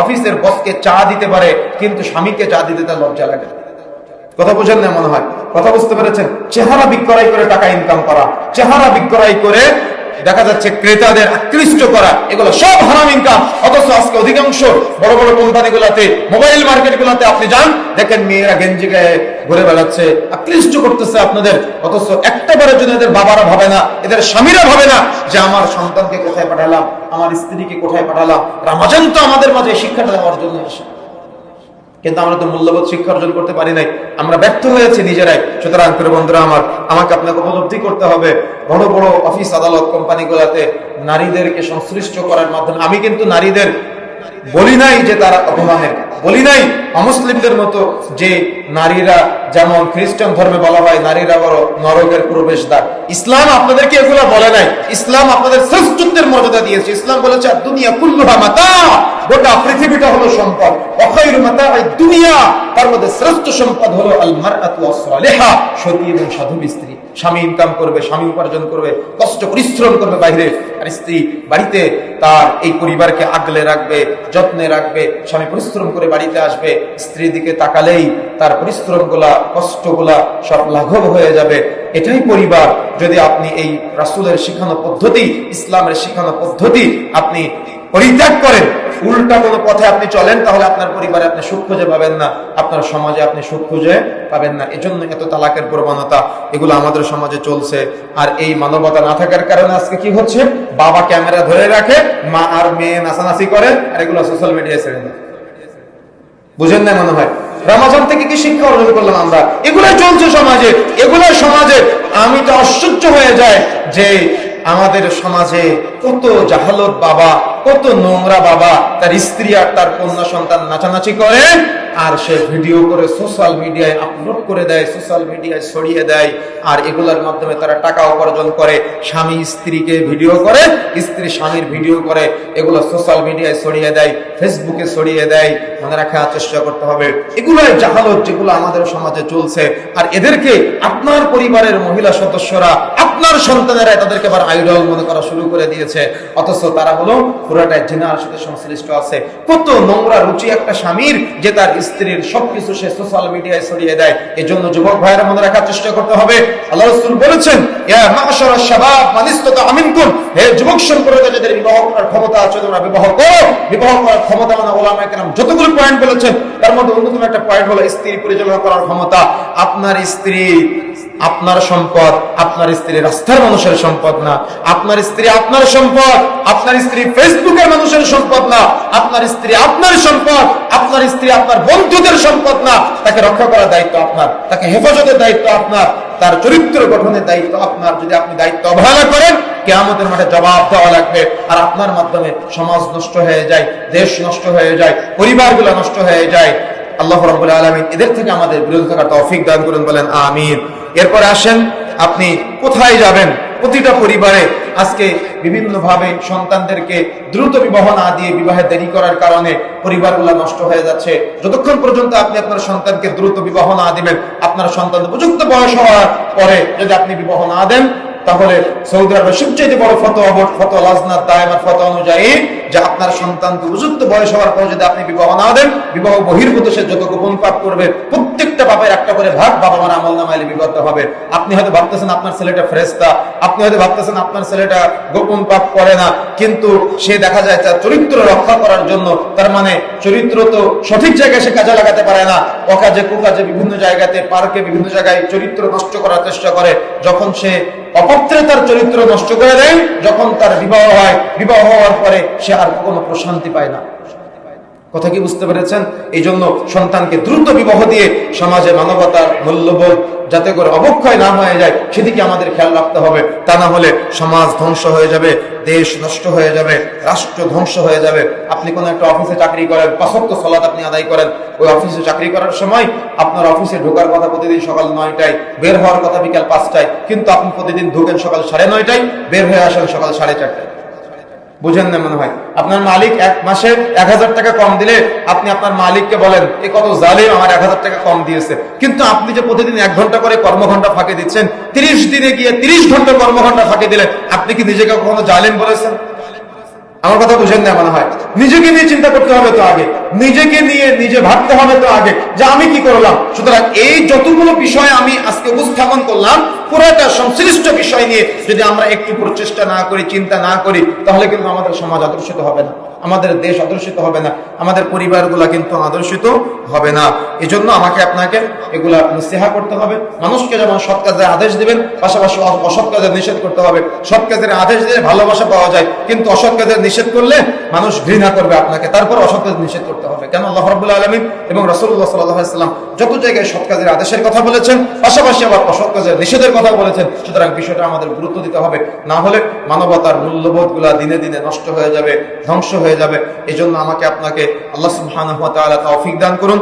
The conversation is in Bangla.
অফিসের বসকে চা দিতে পারে, কিন্তু স্বামীকে চা দিতে তার লজ্জা লাগে। কথা বোঝেন না মনে হয়? কথা বুঝতে পেরেছেন? চেহারা বিক্রয় করে টাকা ইনকাম করা। চেহারা বিক্রয় করে দেখা যাচ্ছে ক্রেতাদের আকৃষ্ট করা, এগুলো সব হারাম ইনকাম। অথচ আজকে অধিকাংশ বড় বড় কোম্পানি গুলাতে মোবাইল মার্কেট গুলাতে আপনি যান, দেখেন মেয়েরা গেঞ্জি গায়ে ঘুরে বেড়াচ্ছে, আকৃষ্ট করতেছে আপনাদের। অথচ একটা বারের জন্য এদের বাবারা ভাবে না, এদের স্বামীরা ভাবে না যে আমার সন্তানকে কোথায় পাঠালাম, আমার স্ত্রীকে কোথায় পাঠালাম, রামাজান তো আমাদের মাঝে শিক্ষাটা দেওয়ার জন্য আসে। কিন্তু আমরা তো মূল্যবোধ শিক্ষা অর্জন করতে পারি নাই। আমরা ব্যর্থ হয়েছি নিজেরাই। সুতরাং, প্রিয় বন্ধুরা আমার, আমাকে আপনাকে উপলব্ধি করতে হবে। বড় বড় অফিস আদালত কোম্পানিগুলোতে নারীদেরকে সংশ্লিষ্ট করার মাধ্যমে। আমি কিন্তু নারীদের বলি নাই যে তারা অপমানের। বলি নাই, অমুসলিমদের মতো যে নারীরা, যেমন খ্রিস্টান ধর্মে বলা হয়, নারীরা বড় নরকের প্রবেশদ্বার। ইসলাম আপনাদেরকে এগুলো বলে নাই। ইসলাম আপনাদের শ্রেষ্ঠত্বের মর্যাদা দিয়েছে। ইসলাম বলেছে দুনিয়া কুল্লুহা মাতা। গোটা পৃথিবীটা হলো সম্পদ। অখৈর মাতা এই দুনিয়া। তার মধ্যে শ্রেষ্ঠ সম্পদ হলো আল মারআতু সতী এবং সাধু স্ত্রী স্বামী ইনকাম করবে, স্বামী উপার্জন করবে, কষ্ট, পরিশ্রম করবে বাইরে। আর স্ত্রী বাড়িতে তার এই পরিবারকে আগলে রাখবে, যত্নে রাখবে, স্বামী পরিশ্রম করে বাড়িতে আসবে, স্ত্রীর দিকে তাকালেই তার পরিশ্রমগুলা কষ্টগুলা সব লাঘব হয়ে যাবে। এটাই পরিবার। যদি আপনি এই রাসুলের শিখানো পদ্ধতি, ইসলামের শিখানো পদ্ধতি আপনি পরিত্যাগ করেন। উল্টা কোনো পথে আপনি চলেন, তাহলে আপনার পরিবারে আপনি সুখ খুঁজে পাবেন না। আপনার সমাজে আপনি সুখ খুঁজে পাবেন না। এজন্য এত তালাকের প্রবণতা, এগুলো আমাদের সমাজে চলছে। আর এই মানবতা না থাকার কারণে আজকে কি হচ্ছে? বাবা ক্যামেরা ধরে রাখে, মা আর মেয়ে নাচানাচি করে, আর এগুলো সোশ্যাল মিডিয়ায় ছেড়ে দেয়। বুঝেন না মনে হয়? রামাজান থেকে কি শিক্ষা অর্জন করলাম আমরা? এগুলো চলছে সমাজে এগুলো সমাজে। আমি তো আশ্চর্য হয়ে যায় যে আমাদের সমাজে কত জাহালত বাবা, কত নোংরা বাবা, তার স্ত্রী আর তার কন্যা সন্তান নাচানাচি করে আর সে ভিডিও করে সোশ্যাল মিডিয়ায় আপলোড করে দেয়, সোশ্যাল মিডিয়ায় ছড়িয়ে দেয় আর এগুলোর মাধ্যমে তারা টাকা উপার্জন করে, স্বামী স্ত্রীকে ভিডিও করে, স্ত্রী স্বামীর ভিডিও করে, এগুলো সোশ্যাল মিডিয়ায় ছড়িয়ে দেয়, ফেসবুকে ছড়িয়ে দেয়, মনে রাখার চেষ্টা করতে হবে। এগুলোই জাহালত যেগুলো আমাদের সমাজে চলছে। আর এদেরকে আপনার পরিবারের মহিলা সদস্যরা আপনার সন্তানেরা তাদেরকে আবার আইডল মনে করা শুরু করে দিয়েছে। অথচ তারা হলো পুরাটাই জিনার সাথে সংশ্লিষ্ট আছে। কত নোংরা, রুচি একটা স্বামীর যে তার স্ত্রীর সবকিছু সে সোশ্যাল মিডিয়ায় ছড়িয়ে দেয়। এই জন্য যুবক ভাইয়েরা মনে রাখার চেষ্টা করতে হবে। আল্লাহ রসুল বলেছেন হে যুবক সম্প্রদায়, যাদের বিবাহ করার ক্ষমতা আছে, তোমরা বিবাহ করো। বিবাহ করার ক্ষমতা মানে ওলামা কেরাম যতগুলো পয়েন্ট বলেছেন, তার মধ্যে অন্যতম একটা পয়েন্ট হলো স্ত্রী পরিচালনা করার ক্ষমতা। আপনার স্ত্রী আপনার সম্পদ আপনার স্ত্রী রাস্তার মানুষের সম্পদ না। আপনার স্ত্রী আপনার সম্পদ, আপনার স্ত্রী ফেসবুকের মানুষের সম্পদ না। আপনার স্ত্রী আপনার সম্পদ, আপনার স্ত্রী আপনার বন্ধুদের সম্পদ না। তাকে রক্ষা করার দায়িত্ব আপনার, তাকে হেফাজতের দায়িত্ব আপনার, তার চরিত্র গঠনের দায়িত্ব আপনার। যদি আপনি দায়িত্ব অবহেলা করেন, কেয়ামতের মাঠে জবাব দেওয়া লাগবে। আর আপনার মাধ্যমে সমাজ নষ্ট হয়ে যায়, দেশ নষ্ট হয়ে যায়, পরিবারগুলো নষ্ট হয়ে যায়। আল্লাহ রাব্বুল আলামিন এদের থেকে আমাদের বিরত থাকার তৌফিক দান করুন, বলেন আমিন। এরপরে আসেন, আপনি কোথায় যাবেন? প্রতিটা পরিবারে আজকে বিভিন্ন ভাবে সন্তানদেরকে দ্রুত বিবাহ না দিয়ে বিবাহে দেরি করার কারণে পরিবারগুলো নষ্ট হয়ে যাচ্ছে। যতক্ষণ পর্যন্ত আপনি আপনার সন্তানকে দ্রুত বিবাহ না দিবেন, আপনার সন্তান উপযুক্ত বয়স হওয়ার পরে যদি আপনি বিবাহ না দেন তাহলে সৌদি আরবের সবচেয়ে বড় ফতোয়া বোর্ড ফতোয়া লাজনাত দায়মার ফতোয়া অনুযায়ী যে আপনার সন্তানকে উপযুক্ত বয়স হওয়ার পর যদি আপনি বিবাহ না দেন, বিবাহ বহির্ভূত সে যত গোপন পাপ করবে, প্রত্যেকটা পাপের একটা করে ভাগ বাবা মার আমল নামাইলে বিপদ হবে। আপনি হয়তো ভাবতেছেন আপনার ছেলেটা ফ্রেস্তা আপনি হয়তো ভাবতেছেন আপনার ছেলেটা গোপন পাপ করে না, কিন্তু সে দেখা যায় তার চরিত্র রক্ষা জন্য। তার মানে চরিত্র তো সঠিক জায়গায় সে কাজে লাগাতে পারে না। অকাজে কুকাজে বিভিন্ন জায়গাতে, পার্কে বিভিন্ন জায়গায় চরিত্র নষ্ট করার চেষ্টা করে। যখন সে অপত্রে তার চরিত্র নষ্ট করে দেয়, যখন তার বিবাহ হয়, বিবাহ হওয়ার পরে সে আর কোনো প্রশান্তি পায় না। কথা কি বুঝতে পেরেছেন? এই জন্য সন্তানকে দ্রুত বিবাহ দিয়ে সমাজে মানবতার মূল্যবোধ যাতে করে অবক্ষয় না হয়ে যায়, সেদিকে আমাদের খেয়াল রাখতে হবে। তা না হলে সমাজ ধ্বংস হয়ে যাবে, দেশ নষ্ট হয়ে যাবে, রাষ্ট্র ধ্বংস হয়ে যাবে। আপনি কোনো একটা অফিসে চাকরি করেন পাঁচত্ব সলাদ আপনি আদায় করেন, ওই অফিসে চাকরি করার সময় আপনার অফিসে ঢোকার কথা প্রতিদিন সকাল নয়টায়, বের হওয়ার কথা বিকাল পাঁচটায়, কিন্তু আপনি প্রতিদিন ঢোকেন সকাল সাড়ে নয়টায়, বের হয়ে আসেন সকাল সাড়ে চারটায়। বুঝেন না মনে হয়। আপনার মালিক এক মাসে এক হাজার টাকা কম দিলে আপনি আপনার মালিককে বলেন, এ কত জালিম, আমার এক হাজার টাকা কম দিয়েছে। কিন্তু আপনি যে প্রতিদিন এক ঘণ্টা করে কর্মঘন্টা ফাঁকে দিচ্ছেন, তিরিশ দিনে গিয়ে তিরিশ ঘণ্টা কর্মঘন্টা ফাঁকে দিলেন, আপনি কি নিজেকে কখনো জালিম বলেছেন? আমার কথা বুঝেন না মনে হয়। নিজেকে নিয়ে চিন্তা করতে হবে তো আগে। নিজেকে নিয়ে নিজে ভাবতে হবে তো আগে যে আমি কি করলাম। সুতরাং এই যতগুলো বিষয় আমি আজকে উপস্থাপন করলাম, পুরোটা সংশ্লিষ্ট বিষয় নিয়ে যদি আমরা একটু প্রচেষ্টা না করি, চিন্তা না করি, তাহলে কিন্তু আমাদের সমাজ আদর্শিত হবে না। আমাদের দেশ আদর্শিত হবে না, আমাদের পরিবারগুলা কিন্তু আদর্শিত হবে না। এজন্য আমাকে আপনাকে এগুলা সেহা করতে হবে। মানুষকে যেমন সৎ কাজের আদেশ দিবেন, পাশাপাশি অসৎ কাজের নিষেধ করতে হবে। সৎ কাজের আদেশ দিলে ভালোবাসা পাওয়া যায়, কিন্তু অসৎ কাজের নিষেধ করলে মানুষ ঘৃণা করবে আপনাকে। তারপর অসৎ কাজ নিষেধ করতে হবে। কেন? আল্লাহ আলামিন এবং আলাইহি সাল্লাম যত জায়গায় সৎ কাজের আদেশের কথা বলেছেন, পাশাপাশি আবার অসৎ কাজের নিষেধের কথা বলেছেন। সুতরাং বিষয়টা আমাদের গুরুত্ব দিতে হবে। না হলে মানবতার মূল্যবোধগুলা দিনে দিনে নষ্ট হয়ে যাবে, ধ্বংস হয়ে যাবে। এজন্য আমাকে আপনাকে আল্লাহ সুবহানাহু তৌফিক দান করুন।